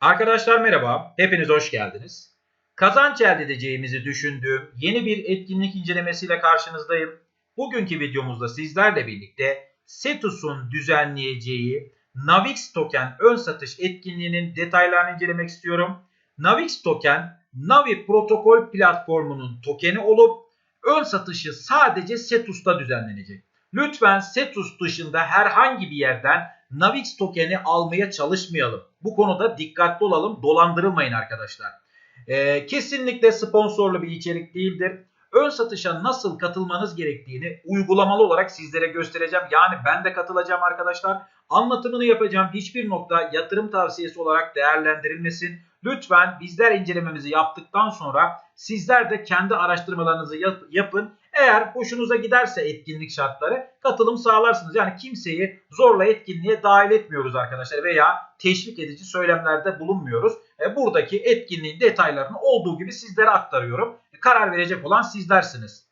Arkadaşlar merhaba, hepiniz hoş geldiniz. Kazanç elde edeceğimizi düşündüğüm yeni bir etkinlik incelemesiyle karşınızdayım. Bugünkü videomuzda sizlerle birlikte Setus'un düzenleyeceği Navix Token ön satış etkinliğinin detaylarını incelemek istiyorum. Navix Token, Navi protokol platformunun tokeni olup ön satışı sadece Setus'ta düzenlenecek. Lütfen Setus dışında herhangi bir yerden Navix tokeni almaya çalışmayalım. Bu konuda dikkatli olalım. Dolandırılmayın arkadaşlar. Ee, kesinlikle sponsorlu bir içerik değildir. Ön satışa nasıl katılmanız gerektiğini uygulamalı olarak sizlere göstereceğim. Yani ben de katılacağım arkadaşlar. Anlatımını yapacağım. Hiçbir nokta yatırım tavsiyesi olarak değerlendirilmesin. Lütfen bizler incelememizi yaptıktan sonra sizler de kendi araştırmalarınızı yap yapın. Eğer hoşunuza giderse etkinlik şartları katılım sağlarsınız. Yani kimseyi zorla etkinliğe dahil etmiyoruz arkadaşlar veya teşvik edici söylemlerde bulunmuyoruz. E, buradaki etkinliğin detaylarını olduğu gibi sizlere aktarıyorum. E, karar verecek olan sizlersiniz.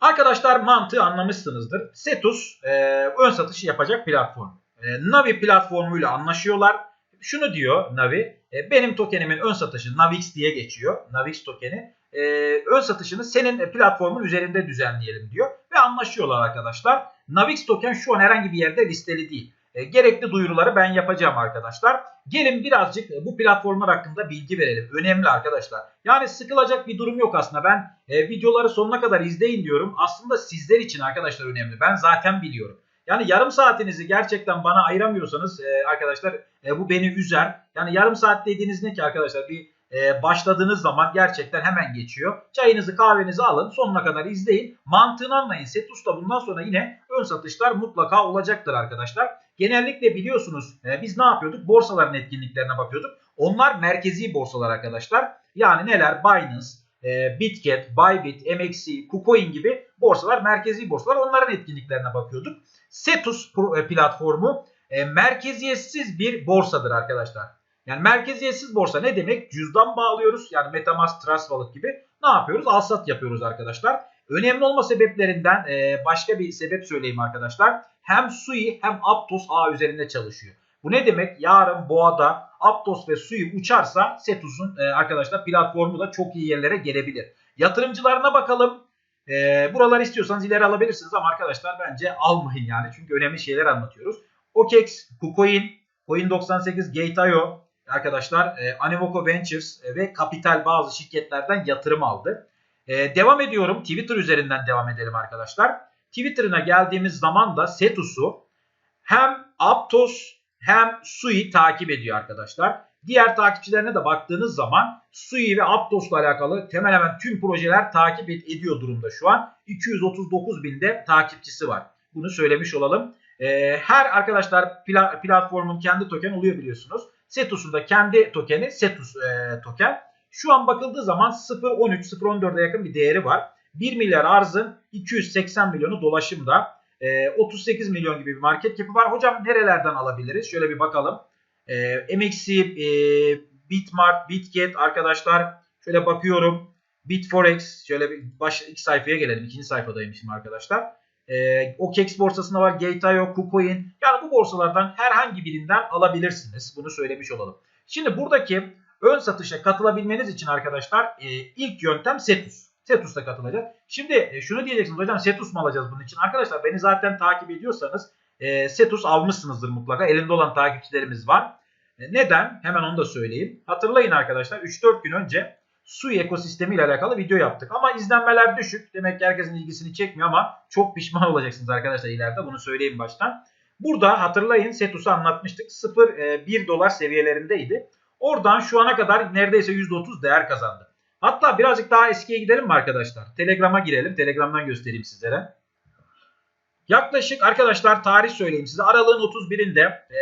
Arkadaşlar mantığı anlamışsınızdır. Setus e, ön satışı yapacak platform. E, Navi platformuyla anlaşıyorlar. Şunu diyor Navi, e, benim tokenimin ön satışı Navix diye geçiyor. Navix tokeni e, ön satışını senin platformun üzerinde düzenleyelim diyor. Ve anlaşıyorlar arkadaşlar. Navix token şu an herhangi bir yerde listeli değil. E, gerekli duyuruları ben yapacağım arkadaşlar. Gelin birazcık bu platformlar hakkında bilgi verelim. Önemli arkadaşlar. Yani sıkılacak bir durum yok aslında. Ben e, videoları sonuna kadar izleyin diyorum. Aslında sizler için arkadaşlar önemli. Ben zaten biliyorum. Yani yarım saatinizi gerçekten bana ayıramıyorsanız e, arkadaşlar e, bu beni üzer. Yani yarım saat dediğiniz ne ki arkadaşlar? Bir e, başladığınız zaman gerçekten hemen geçiyor. Çayınızı kahvenizi alın sonuna kadar izleyin. Mantığını anlayın. Setus'ta bundan sonra yine ön satışlar mutlaka olacaktır arkadaşlar. Genellikle biliyorsunuz e, biz ne yapıyorduk? Borsaların etkinliklerine bakıyorduk. Onlar merkezi borsalar arkadaşlar. Yani neler? Binance, e, Bitget, Bybit, MXC, KuCoin gibi borsalar merkezi borsalar. Onların etkinliklerine bakıyorduk. Setus e, platformu e, merkeziyetsiz bir borsadır arkadaşlar. Yani merkeziyetsiz borsa ne demek? Cüzdan bağlıyoruz. Yani Metamask, Trust Wallet gibi ne yapıyoruz? Alsat yapıyoruz arkadaşlar. Önemli olma sebeplerinden e, başka bir sebep söyleyeyim arkadaşlar. Hem Sui hem Aptos ağ üzerinde çalışıyor. Bu ne demek? Yarın boğada Aptos ve Sui uçarsa Setus'un e, arkadaşlar platformu da çok iyi yerlere gelebilir. Yatırımcılarına bakalım. E, buraları istiyorsanız ileri alabilirsiniz ama arkadaşlar bence almayın yani. Çünkü önemli şeyler anlatıyoruz. OKEX, KuCoin, Coin98, Gate.io arkadaşlar e, Animoco Ventures e, ve Kapital bazı şirketlerden yatırım aldı. E, devam ediyorum. Twitter üzerinden devam edelim arkadaşlar. Twitter'ına geldiğimiz zaman da Setus'u hem Aptos hem Sui takip ediyor arkadaşlar. Diğer takipçilerine de baktığınız zaman Sui ve Aptos'la alakalı hemen hemen tüm projeler takip ediyor durumda şu an. 239 binde takipçisi var. Bunu söylemiş olalım. Ee, her arkadaşlar platformun kendi token oluyor biliyorsunuz. Setus'un da kendi tokeni Setus e, token. Şu an bakıldığı zaman 0.13-0.14'e yakın bir değeri var. 1 milyar arzın 280 milyonu dolaşımda. E, 38 milyon gibi bir market cap'i var. Hocam nerelerden alabiliriz? Şöyle bir bakalım. E, MXC, e, Bitmart, Bitget arkadaşlar. Şöyle bakıyorum. Bitforex. Şöyle bir baş, ilk sayfaya gelelim. İkinci sayfadaymışım arkadaşlar. E, OKEX borsasında var. Gate.io, KuCoin. Yani bu borsalardan herhangi birinden alabilirsiniz. Bunu söylemiş olalım. Şimdi buradaki ön satışa katılabilmeniz için arkadaşlar e, ilk yöntem Setus. Setus'ta katılacak. Şimdi e, şunu diyeceksiniz hocam Setus mu alacağız bunun için? Arkadaşlar beni zaten takip ediyorsanız e, Setus almışsınızdır mutlaka. Elinde olan takipçilerimiz var. E, neden? Hemen onu da söyleyeyim. Hatırlayın arkadaşlar 3-4 gün önce Sui ekosistemi ile alakalı video yaptık. Ama izlenmeler düşük. Demek ki herkesin ilgisini çekmiyor ama çok pişman olacaksınız arkadaşlar ileride. Bunu söyleyeyim baştan. Burada hatırlayın Setus'u anlatmıştık. 0-1 e, dolar seviyelerindeydi. Oradan şu ana kadar neredeyse %30 değer kazandı. Hatta birazcık daha eskiye gidelim mi arkadaşlar? Telegram'a girelim. Telegram'dan göstereyim sizlere. Yaklaşık arkadaşlar tarih söyleyeyim size. Aralığın 31'inde e,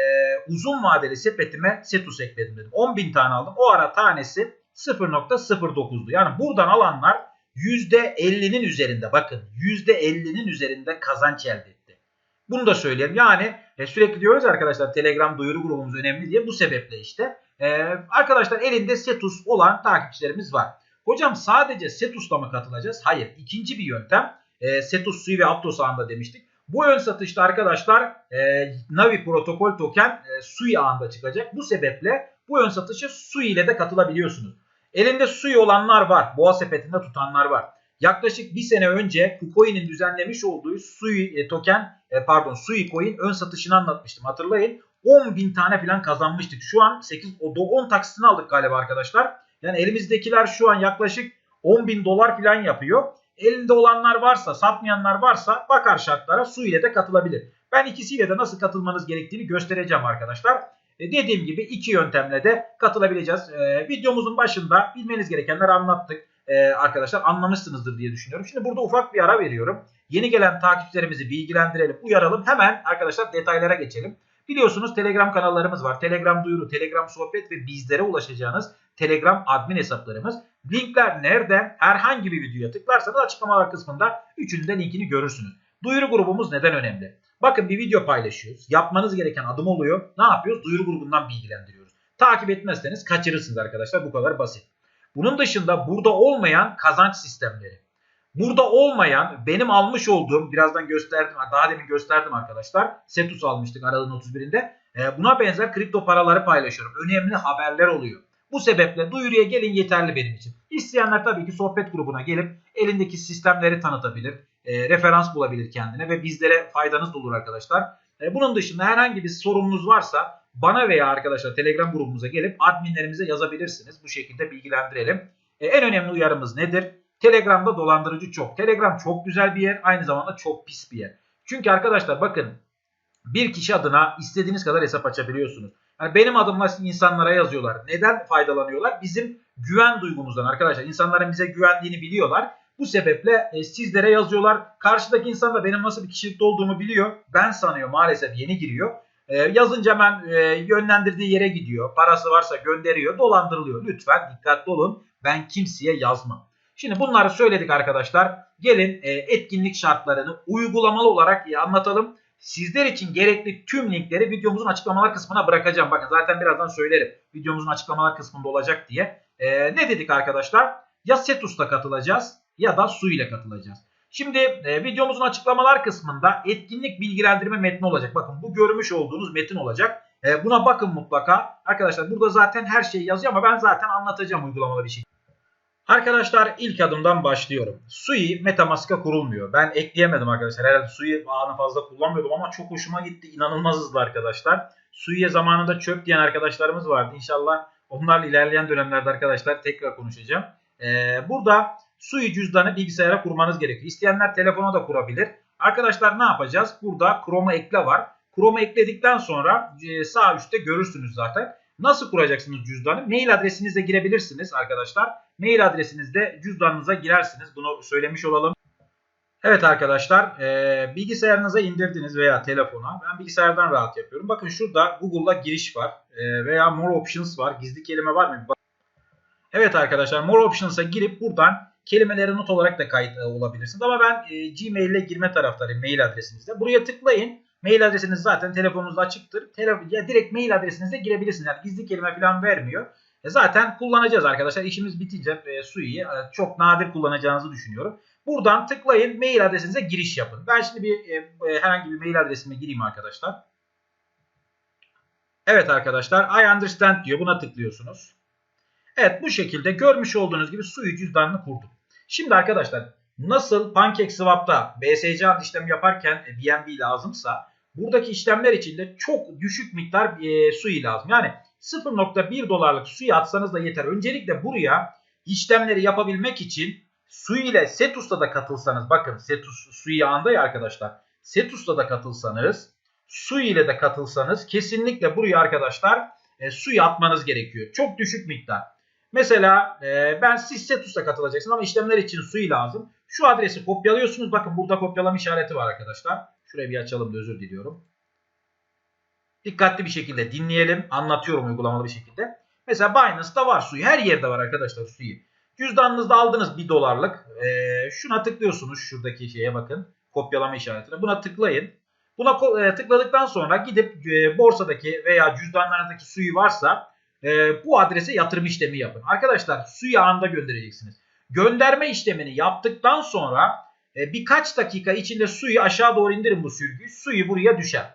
uzun vadeli sepetime Setus ekledim dedim. 10.000 tane aldım. O ara tanesi 0.09'du. Yani buradan alanlar %50'nin üzerinde bakın %50'nin üzerinde kazanç elde etti. Bunu da söyleyeyim. Yani e, sürekli diyoruz arkadaşlar Telegram duyuru grubumuz önemli diye bu sebeple işte. E, arkadaşlar elinde Setus olan takipçilerimiz var. Hocam sadece Setus'la mı katılacağız? Hayır. İkinci bir yöntem. E, Setus suyu ve Aptos ağında demiştik. Bu ön satışta arkadaşlar e, Navi protokol token e, SUI ağında çıkacak. Bu sebeple bu ön satışa SUI ile de katılabiliyorsunuz. Elinde SUI olanlar var. Boğa sepetinde tutanlar var. Yaklaşık bir sene önce KuCoin'in düzenlemiş olduğu SUI e, token e, pardon SUI coin ön satışını anlatmıştım. Hatırlayın 10 bin tane falan kazanmıştık. Şu an 8 10 taksitini aldık galiba arkadaşlar. Yani elimizdekiler şu an yaklaşık 10 bin dolar falan yapıyor. Elinde olanlar varsa, satmayanlar varsa bakar şartlara su ile de katılabilir. Ben ikisiyle de nasıl katılmanız gerektiğini göstereceğim arkadaşlar. E dediğim gibi iki yöntemle de katılabileceğiz. E, videomuzun başında bilmeniz gerekenleri anlattık. E, arkadaşlar anlamışsınızdır diye düşünüyorum. Şimdi burada ufak bir ara veriyorum. Yeni gelen takipçilerimizi bilgilendirelim, uyaralım. Hemen arkadaşlar detaylara geçelim. Biliyorsunuz Telegram kanallarımız var. Telegram duyuru, Telegram sohbet ve bizlere ulaşacağınız Telegram admin hesaplarımız. Linkler nerede? Herhangi bir videoya tıklarsanız açıklamalar kısmında üçünün linkini görürsünüz. Duyuru grubumuz neden önemli? Bakın bir video paylaşıyoruz. Yapmanız gereken adım oluyor. Ne yapıyoruz? Duyuru grubundan bilgilendiriyoruz. Takip etmezseniz kaçırırsınız arkadaşlar. Bu kadar basit. Bunun dışında burada olmayan kazanç sistemleri. Burada olmayan benim almış olduğum birazdan gösterdim daha demin gösterdim arkadaşlar. Setus almıştık aralığın 31'inde. Buna benzer kripto paraları paylaşıyorum. Önemli haberler oluyor. Bu sebeple duyuruya gelin yeterli benim için. İsteyenler tabii ki sohbet grubuna gelip elindeki sistemleri tanıtabilir. E, referans bulabilir kendine ve bizlere faydanız olur arkadaşlar. E, bunun dışında herhangi bir sorununuz varsa bana veya arkadaşlar Telegram grubumuza gelip adminlerimize yazabilirsiniz. Bu şekilde bilgilendirelim. E, en önemli uyarımız nedir? Telegram'da dolandırıcı çok. Telegram çok güzel bir yer aynı zamanda çok pis bir yer. Çünkü arkadaşlar bakın bir kişi adına istediğiniz kadar hesap açabiliyorsunuz. Yani benim adımla insanlara yazıyorlar. Neden faydalanıyorlar? Bizim güven duygumuzdan arkadaşlar. İnsanların bize güvendiğini biliyorlar. Bu sebeple e, sizlere yazıyorlar. Karşıdaki insan da benim nasıl bir kişilikte olduğumu biliyor. Ben sanıyor maalesef yeni giriyor. E, yazınca hemen e, yönlendirdiği yere gidiyor. Parası varsa gönderiyor. Dolandırılıyor. Lütfen dikkatli olun. Ben kimseye yazmam. Şimdi bunları söyledik arkadaşlar. Gelin e, etkinlik şartlarını uygulamalı olarak anlatalım. Sizler için gerekli tüm linkleri videomuzun açıklamalar kısmına bırakacağım. Bakın zaten birazdan söylerim. Videomuzun açıklamalar kısmında olacak diye. Ee, ne dedik arkadaşlar? Ya Setus'ta katılacağız ya da Su ile katılacağız. Şimdi e, videomuzun açıklamalar kısmında etkinlik bilgilendirme metni olacak. Bakın bu görmüş olduğunuz metin olacak. E, buna bakın mutlaka. Arkadaşlar burada zaten her şey yazıyor ama ben zaten anlatacağım uygulamalı bir şey. Arkadaşlar ilk adımdan başlıyorum. Sui Metamask'a kurulmuyor. Ben ekleyemedim arkadaşlar. Herhalde Sui ağını fazla kullanmıyordum ama çok hoşuma gitti. İnanılmaz hızlı arkadaşlar. Sui'ye zamanında çöp diyen arkadaşlarımız vardı. İnşallah onlarla ilerleyen dönemlerde arkadaşlar tekrar konuşacağım. Ee, burada Sui cüzdanı bilgisayara kurmanız gerekiyor. İsteyenler telefona da kurabilir. Arkadaşlar ne yapacağız? Burada Chrome'a ekle var. Chrome'a ekledikten sonra e, sağ üstte görürsünüz zaten. Nasıl kuracaksınız cüzdanı? Mail adresinizle girebilirsiniz arkadaşlar. Mail adresinizde cüzdanınıza girersiniz. Bunu söylemiş olalım. Evet arkadaşlar e, bilgisayarınıza indirdiniz veya telefona. Ben bilgisayardan rahat yapıyorum. Bakın şurada Google'da giriş var e, veya More Options var. Gizli kelime var mı? Evet arkadaşlar More Options'a girip buradan kelimeleri not olarak da kayıt olabilirsiniz. Ama ben e, Gmail ile girme taraftarıyım mail adresinizde. Buraya tıklayın. Mail adresiniz zaten telefonunuzda açıktır. Telefon, ya direkt mail adresinizle girebilirsiniz. Yani gizli kelime falan vermiyor. E zaten kullanacağız arkadaşlar. İşimiz bitince e, Sui'yi e, çok nadir kullanacağınızı düşünüyorum. Buradan tıklayın mail adresinize giriş yapın. Ben şimdi bir e, e, herhangi bir mail adresime gireyim arkadaşlar. Evet arkadaşlar I understand diyor. Buna tıklıyorsunuz. Evet bu şekilde görmüş olduğunuz gibi Sui cüzdanını kurdum. Şimdi arkadaşlar nasıl PancakeSwap'ta BSC işlem yaparken BNB lazımsa buradaki işlemler için de çok düşük miktar e, Sui lazım. Yani 0.1 dolarlık Sui atsanız da yeter. Öncelikle buraya işlemleri yapabilmek için Sui ile Setus'ta da katılsanız bakın Setus Sui anda ya arkadaşlar. Setus'ta da katılsanız Sui ile de katılsanız kesinlikle buraya arkadaşlar e, Sui atmanız gerekiyor. Çok düşük miktar. Mesela e, ben siz Setus'ta katılacaksınız ama işlemler için Sui lazım. Şu adresi kopyalıyorsunuz. Bakın burada kopyalama işareti var arkadaşlar. Şuraya bir açalım da özür diliyorum. Dikkatli bir şekilde dinleyelim. Anlatıyorum uygulamalı bir şekilde. Mesela Binance'da var suyu. Her yerde var arkadaşlar suyu. Cüzdanınızda aldınız 1 dolarlık. Ee, şuna tıklıyorsunuz. Şuradaki şeye bakın. Kopyalama işaretine. Buna tıklayın. Buna e, tıkladıktan sonra gidip e, borsadaki veya cüzdanlarınızdaki suyu varsa e, bu adrese yatırım işlemi yapın. Arkadaşlar suyu anında göndereceksiniz. Gönderme işlemini yaptıktan sonra e, birkaç dakika içinde suyu aşağı doğru indirin bu sürgüyü. Suyu buraya düşer.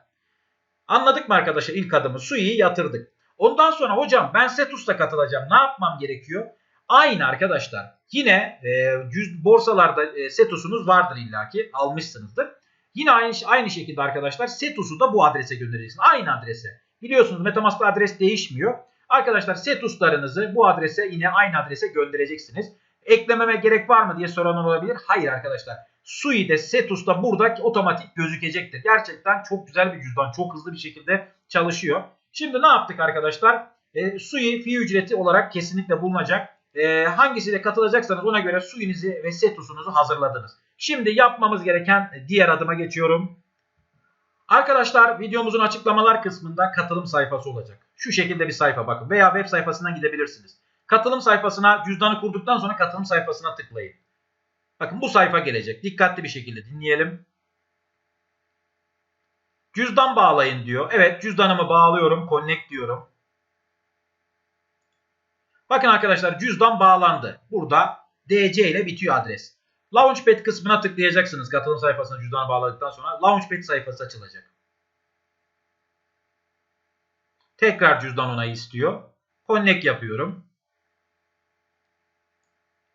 Anladık mı arkadaşlar ilk adımı? Suyu yatırdık. Ondan sonra hocam ben Setus'ta katılacağım. Ne yapmam gerekiyor? Aynı arkadaşlar. Yine e, cüz, borsalarda e, Setus'unuz vardır illaki. Almışsınızdır. Yine aynı, aynı şekilde arkadaşlar Setus'u da bu adrese göndereceksin. Aynı adrese. Biliyorsunuz Metamask'ta adres değişmiyor. Arkadaşlar Setus'larınızı bu adrese yine aynı adrese göndereceksiniz. Eklememe gerek var mı diye soran olabilir. Hayır arkadaşlar. Sui'de Setus'ta burada otomatik gözükecektir. Gerçekten çok güzel bir cüzdan. Çok hızlı bir şekilde çalışıyor. Şimdi ne yaptık arkadaşlar? E, Sui fi ücreti olarak kesinlikle bulunacak. E, hangisiyle katılacaksanız ona göre Sui'nizi ve Setus'unuzu hazırladınız. Şimdi yapmamız gereken diğer adıma geçiyorum. Arkadaşlar videomuzun açıklamalar kısmında katılım sayfası olacak. Şu şekilde bir sayfa bakın veya web sayfasından gidebilirsiniz. Katılım sayfasına cüzdanı kurduktan sonra katılım sayfasına tıklayın. Bakın bu sayfa gelecek. Dikkatli bir şekilde dinleyelim. Cüzdan bağlayın diyor. Evet cüzdanımı bağlıyorum. Connect diyorum. Bakın arkadaşlar cüzdan bağlandı. Burada DC ile bitiyor adres. Launchpad kısmına tıklayacaksınız. Katılım sayfasına cüzdanı bağladıktan sonra Launchpad sayfası açılacak. Tekrar cüzdan onayı istiyor. Connect yapıyorum.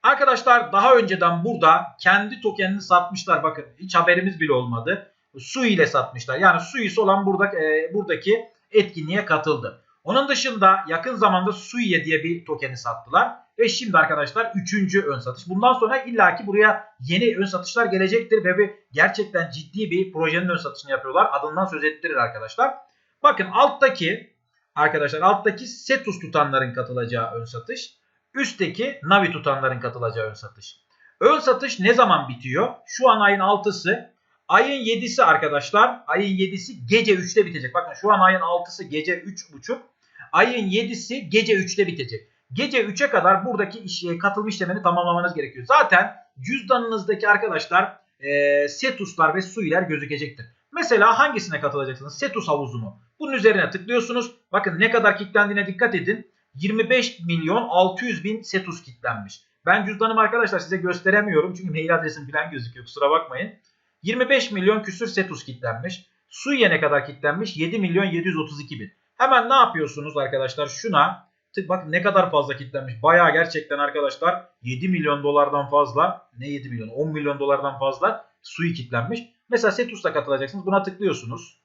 Arkadaşlar daha önceden burada kendi tokenini satmışlar. Bakın hiç haberimiz bile olmadı. Su ile satmışlar. Yani Suisse olan burada, e, buradaki etkinliğe katıldı. Onun dışında yakın zamanda Suiye diye bir tokeni sattılar. Ve şimdi arkadaşlar 3. ön satış. Bundan sonra illaki buraya yeni ön satışlar gelecektir. Ve bir, gerçekten ciddi bir projenin ön satışını yapıyorlar. Adından söz ettirir arkadaşlar. Bakın alttaki arkadaşlar alttaki Setus tutanların katılacağı ön satış. Üstteki Navi tutanların katılacağı ön satış. Ön satış ne zaman bitiyor? Şu an ayın 6'sı. Ayın 7'si arkadaşlar. Ayın 7'si gece 3'te bitecek. Bakın şu an ayın 6'sı gece 3.30. Ayın 7'si gece 3'te bitecek. Gece 3'e kadar buradaki iş, e, katılım işlemini tamamlamanız gerekiyor. Zaten cüzdanınızdaki arkadaşlar e, Setus'lar ve Suiler gözükecektir. Mesela hangisine katılacaksınız? Setus havuzu mu? Bunun üzerine tıklıyorsunuz. Bakın ne kadar kilitlendiğine dikkat edin. 25 milyon 600 bin Setus kilitlenmiş. Ben cüzdanımı arkadaşlar size gösteremiyorum. Çünkü mail adresim falan gözüküyor. Kusura bakmayın. 25 milyon küsür Setus kilitlenmiş. Suiye ne kadar kilitlenmiş? 7 milyon 732 bin. Hemen ne yapıyorsunuz arkadaşlar? Şuna tık bak ne kadar fazla kilitlenmiş. Baya gerçekten arkadaşlar 7 milyon dolardan fazla ne 7 milyon 10 milyon dolardan fazla suyu kilitlenmiş. Mesela Setus'ta katılacaksınız. Buna tıklıyorsunuz.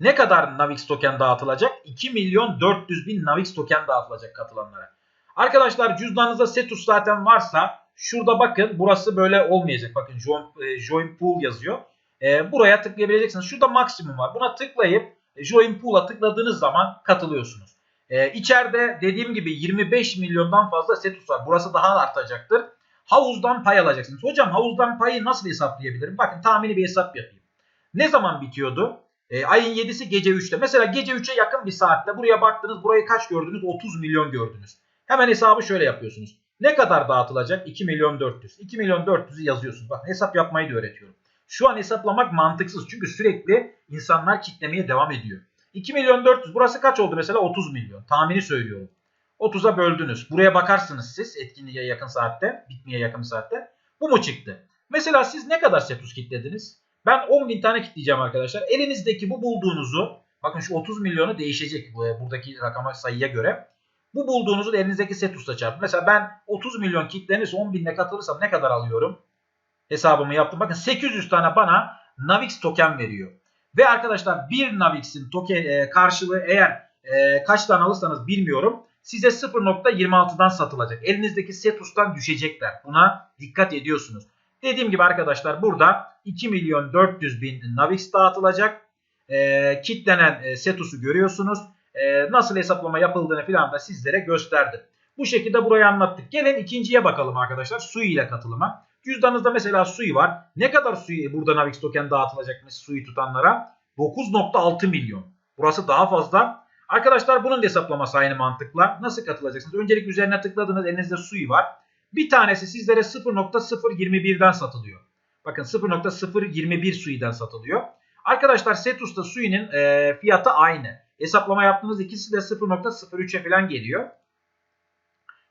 Ne kadar Navix token dağıtılacak? 2 milyon 400 bin Navix token dağıtılacak katılanlara. Arkadaşlar cüzdanınızda Setus zaten varsa şurada bakın burası böyle olmayacak. Bakın join, e, join pool yazıyor. E, buraya tıklayabileceksiniz. Şurada maksimum var. Buna tıklayıp e, join pool'a tıkladığınız zaman katılıyorsunuz. E, içeride dediğim gibi 25 milyondan fazla Setus var. Burası daha artacaktır. Havuzdan pay alacaksınız. Hocam havuzdan payı nasıl hesaplayabilirim? Bakın tahmini bir hesap yapayım. Ne zaman bitiyordu? E, ayın 7'si gece 3'te. Mesela gece 3'e yakın bir saatte buraya baktınız. Burayı kaç gördünüz? 30 milyon gördünüz. Hemen hesabı şöyle yapıyorsunuz. Ne kadar dağıtılacak? 2 milyon 400. 2 milyon 400'ü yazıyorsunuz. Bakın hesap yapmayı da öğretiyorum. Şu an hesaplamak mantıksız. Çünkü sürekli insanlar kitlemeye devam ediyor. 2 milyon 400 burası kaç oldu mesela? 30 milyon. Tahmini söylüyorum. 30'a böldünüz. Buraya bakarsınız siz etkinliğe yakın saatte. Bitmeye yakın saatte. Bu mu çıktı? Mesela siz ne kadar Setus kitlediniz? Ben 10 bin tane kitleyeceğim arkadaşlar. Elinizdeki bu bulduğunuzu bakın şu 30 milyonu değişecek buradaki rakama sayıya göre. Bu bulduğunuzu elinizdeki Setus'la çarpın. Mesela ben 30 milyon kitlenirse 10 binle katılırsam ne kadar alıyorum? Hesabımı yaptım. Bakın 800 tane bana Navix token veriyor. Ve arkadaşlar bir Navix'in token e, karşılığı eğer e, kaç tane alırsanız bilmiyorum. Size 0.26'dan satılacak. Elinizdeki Setus'tan düşecekler. Buna dikkat ediyorsunuz. Dediğim gibi arkadaşlar burada 2 milyon 400 bin Navix dağıtılacak. E, kitlenen e, Setus'u görüyorsunuz. E, nasıl hesaplama yapıldığını filan da sizlere gösterdim. Bu şekilde burayı anlattık. Gelin ikinciye bakalım arkadaşlar. Sui ile katılıma. Cüzdanınızda mesela Sui var. Ne kadar Sui burada Navix token dağıtılacakmış Sui tutanlara? 9.6 milyon. Burası daha fazla. Arkadaşlar bunun da hesaplaması aynı mantıkla. Nasıl katılacaksınız? Öncelik üzerine tıkladınız. Elinizde Sui var. Bir tanesi sizlere 0.021'den satılıyor. Bakın 0.021 Sui'den satılıyor. Arkadaşlar Setus'ta Sui'nin e, fiyatı aynı. Hesaplama yaptığımız ikisi de 0.03'e falan geliyor.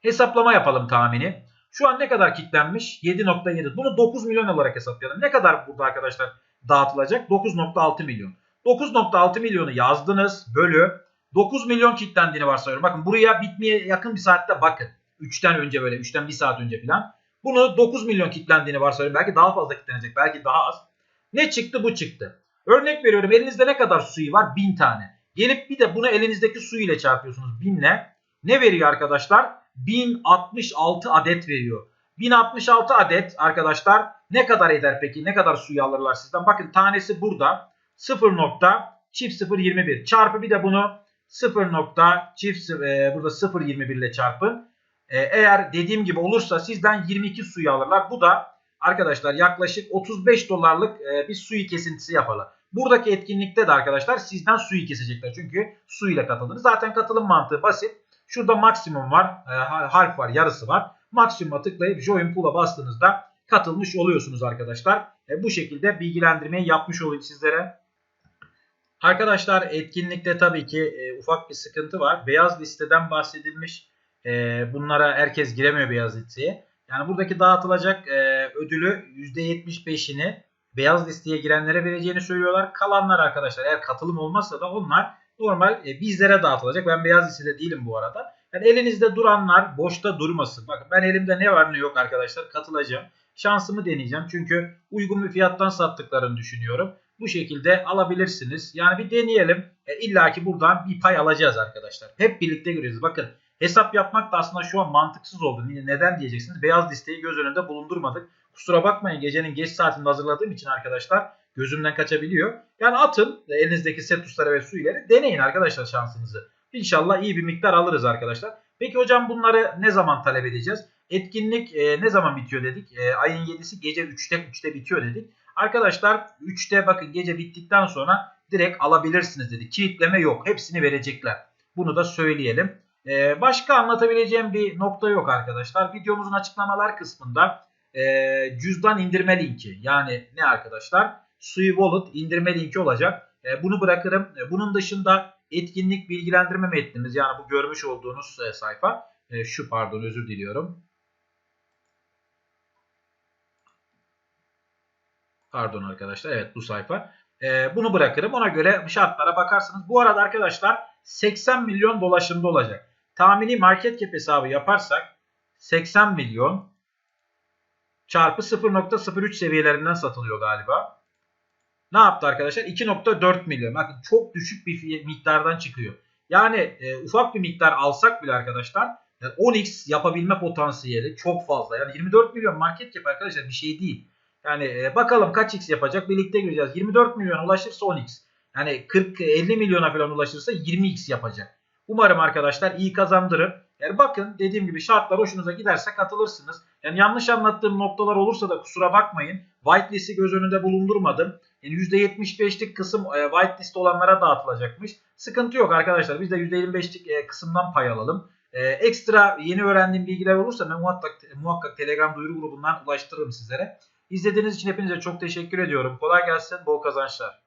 Hesaplama yapalım tahmini. Şu an ne kadar kilitlenmiş? 7.7. Bunu 9 milyon olarak hesaplayalım. Ne kadar burada arkadaşlar dağıtılacak? 9.6 milyon. 9.6 milyonu yazdınız bölü 9 milyon kilitlendiğini varsayıyorum. Bakın buraya bitmeye yakın bir saatte bakın. 3'ten önce böyle 3'ten 1 saat önce falan. Bunu 9 milyon kilitlendiğini varsayıyorum. Belki daha fazla kilitlenecek. Belki daha az. Ne çıktı? Bu çıktı. Örnek veriyorum elinizde ne kadar suyu var? 1000 tane. Gelip bir de bunu elinizdeki su ile çarpıyorsunuz 1000 ile. Ne veriyor arkadaşlar? 1066 adet veriyor. 1066 adet arkadaşlar ne kadar eder peki? Ne kadar suyu alırlar sizden? Bakın tanesi burada 0 nokta çift 021 çarpı bir de bunu 0 nokta çift e, burada 021 ile çarpın. E, eğer dediğim gibi olursa sizden 22 suyu alırlar. Bu da arkadaşlar yaklaşık 35 dolarlık e, bir suyu kesintisi yaparlar. Buradaki etkinlikte de arkadaşlar sizden suyu kesecekler. Çünkü su ile katıldınız. Zaten katılım mantığı basit. Şurada maksimum var. E, harf var. Yarısı var. Maksimuma tıklayıp join pool'a bastığınızda katılmış oluyorsunuz arkadaşlar. E, bu şekilde bilgilendirmeyi yapmış olayım sizlere. Arkadaşlar etkinlikte tabii ki ufak bir sıkıntı var. Beyaz listeden bahsedilmiş. E, bunlara herkes giremiyor beyaz listeye. Yani buradaki dağıtılacak e, ödülü %75'ini beyaz listeye girenlere vereceğini söylüyorlar. Kalanlar arkadaşlar eğer katılım olmazsa da onlar normal e, bizlere dağıtılacak. Ben beyaz listede değilim bu arada. Yani elinizde duranlar boşta durmasın. Bakın ben elimde ne var ne yok arkadaşlar katılacağım. Şansımı deneyeceğim. Çünkü uygun bir fiyattan sattıklarını düşünüyorum. Bu şekilde alabilirsiniz. Yani bir deneyelim. E, İlla ki buradan bir pay alacağız arkadaşlar. Hep birlikte göreceğiz. Bakın hesap yapmak da aslında şu an mantıksız oldu. Neden diyeceksiniz? Beyaz listeyi göz önünde bulundurmadık. Kusura bakmayın gecenin geç saatinde hazırladığım için arkadaşlar gözümden kaçabiliyor. Yani atın elinizdeki setusları ve su ileri deneyin arkadaşlar şansınızı. İnşallah iyi bir miktar alırız arkadaşlar. Peki hocam bunları ne zaman talep edeceğiz? Etkinlik e, ne zaman bitiyor dedik? E, ayın 7'si gece 3'te 3'te bitiyor dedik. Arkadaşlar 3'te bakın gece bittikten sonra direkt alabilirsiniz dedik. Kilitleme yok. Hepsini verecekler. Bunu da söyleyelim. E, başka anlatabileceğim bir nokta yok arkadaşlar. Videomuzun açıklamalar kısmında e, cüzdan indirme linki. Yani ne arkadaşlar? Sui Wallet indirme linki olacak. E, bunu bırakırım. E, bunun dışında etkinlik bilgilendirme metnimiz yani bu görmüş olduğunuz e, sayfa. E, şu pardon özür diliyorum. Pardon arkadaşlar evet bu sayfa. E, bunu bırakırım ona göre şartlara bakarsınız. Bu arada arkadaşlar 80 milyon dolaşımda olacak. Tahmini market cap hesabı yaparsak 80 milyon çarpı 0.03 seviyelerinden satılıyor galiba. Ne yaptı arkadaşlar? 2.4 milyon. Bakın çok düşük bir miktardan çıkıyor. Yani e, ufak bir miktar alsak bile arkadaşlar yani 10x yapabilme potansiyeli çok fazla. Yani 24 milyon market cap arkadaşlar bir şey değil. Yani e, bakalım kaç x yapacak birlikte göreceğiz. 24 milyon ulaşırsa 10x. Yani 40-50 milyona falan ulaşırsa 20x yapacak. Umarım arkadaşlar iyi kazandırır. Yani bakın dediğim gibi şartlar hoşunuza giderse katılırsınız. Yani yanlış anlattığım noktalar olursa da kusura bakmayın. Whitelist'i göz önünde bulundurmadım. Yani %75'lik kısım e, whitelist olanlara dağıtılacakmış. Sıkıntı yok arkadaşlar. Biz de %25'lik e, kısımdan pay alalım. E, ekstra yeni öğrendiğim bilgiler olursa ben muhakkak, muhakkak Telegram duyuru grubundan ulaştırırım sizlere. İzlediğiniz için hepinize çok teşekkür ediyorum. Kolay gelsin, bol kazançlar.